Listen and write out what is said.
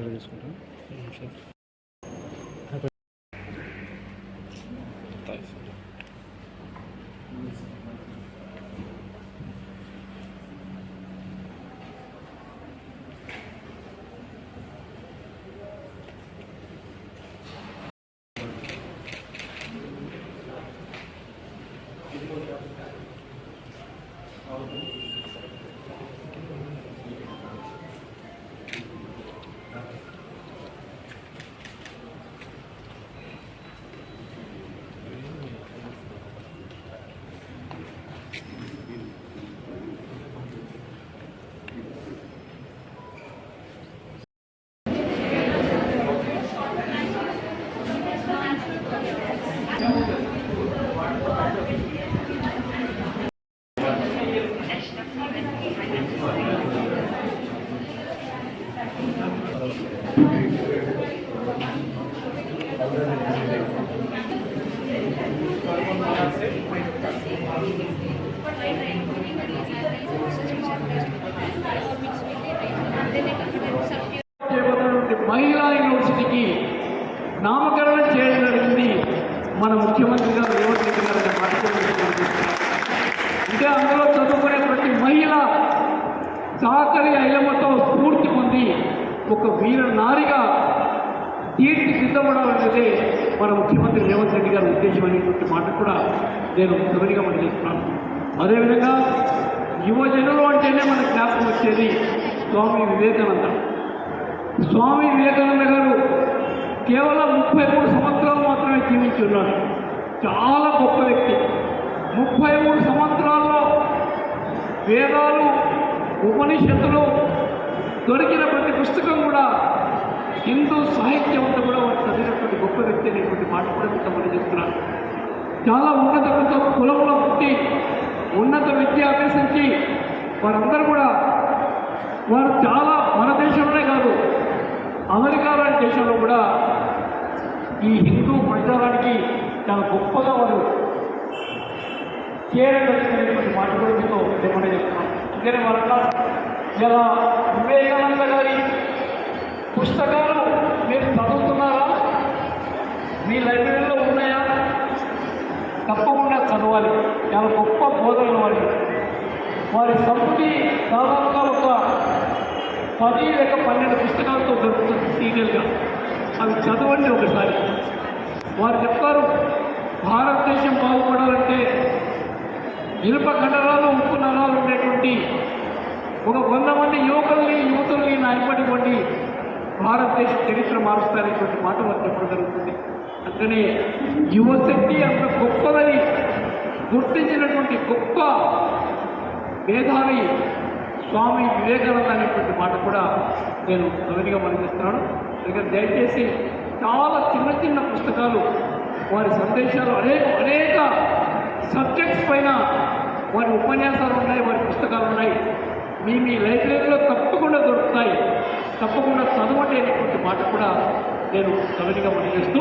Interview తీసుకుంటాం మహిళా యూనివర్సిటీకి నామకరణం చేయడం జరిగింది మన ముఖ్యమంత్రి గారు రేవంత్ రెడ్డి గారు అంటే అందులో చదువుకునే మహిళ సాకరి అయ్యమ్మతో స్ఫూర్తి పొంది ఒక వీర నారిగా తీర్చిదిద్దబడాలనేదే మన ముఖ్యమంత్రి రేవంత్ రెడ్డి గారి ఉద్దేశం అనేటువంటి మాట కూడా నేను సవినిగా చేస్తున్నాను అదేవిధంగా యువజనులు అంటేనే మన జ్ఞాపకం వచ్చేది స్వామి వివేకానంద. స్వామి వివేకానంద గారు కేవలం ముప్పై మూడు సంవత్సరాలు మాత్రమే జీవించి ఉన్నారు చాలా గొప్ప వ్యక్తి. ముప్పై మూడు సంవత్సరాలు వేదాలు ఉపనిషత్తులు దొరికిన ప్రతి పుస్తకం కూడా హిందూ సాహిత్యం అంతా కూడా వారు చదివినటువంటి గొప్ప వ్యక్తి అనేటువంటి మాట కూడా మీకు చెప్తున్నాను. చాలా ఉన్నత ఉన్నత కులంలో పుట్టి ఉన్నత విద్య అభ్యసించి వారందరూ కూడా వారు చాలా మన దేశంలోనే కాదు అమెరికా లాంటి దేశంలో కూడా ఈ హిందూ ప్రచారానికి చాలా గొప్పగా వారు చేరగలిగినటువంటి మాట కూడా మీతో ఏమన్నా చెప్తున్నాం అందుకనే వాళ్ళ ఇలా వివేకానంద గారి పుస్తకాలు మీరు చదువుతున్నారా మీ లైబ్రరీలో ఉన్నాయా తప్పకుండా చదవాలి. చాలా గొప్ప బోధనలు వారి. వారి సంపుటి దాదాపుగా ఒక పది లేక పన్నెండు పుస్తకాలతో దొరుకుతుంది సీరియల్గా అవి చదవండి ఒకసారి. వారు చెప్తారు భారతదేశం బాగుపడాలంటే ఇనుప కండరాలు ఉప్పు నరాలు ఉండేటువంటి ఒక వంద మంది యువకుల్ని యువతుల్ని నాయపడివ్వండి భారతదేశ చరిత్ర మారుస్తారనేటువంటి మాట వారు చెప్పడం జరుగుతుంది. అందుకనే యువశక్తి అంత గొప్పదని గుర్తించినటువంటి గొప్ప మేధావి స్వామి వివేకానంద అనేటువంటి మాట కూడా నేను గమనిగా మనకిస్తున్నాను అందుకని దయచేసి చాలా చిన్న చిన్న పుస్తకాలు వారి సందేశాలు అనేక అనేక సబ్జెక్ట్స్ పైన వారి ఉపన్యాసాలు ఉన్నాయి వారి పుస్తకాలు ఉన్నాయి. మీ మీ లైబ్రరీలో తప్పకుండా దొరుకుతాయి. తప్పకుండా చదవండి అనేటువంటి మాట కూడా నేను గమనిగా పనిచేస్తూ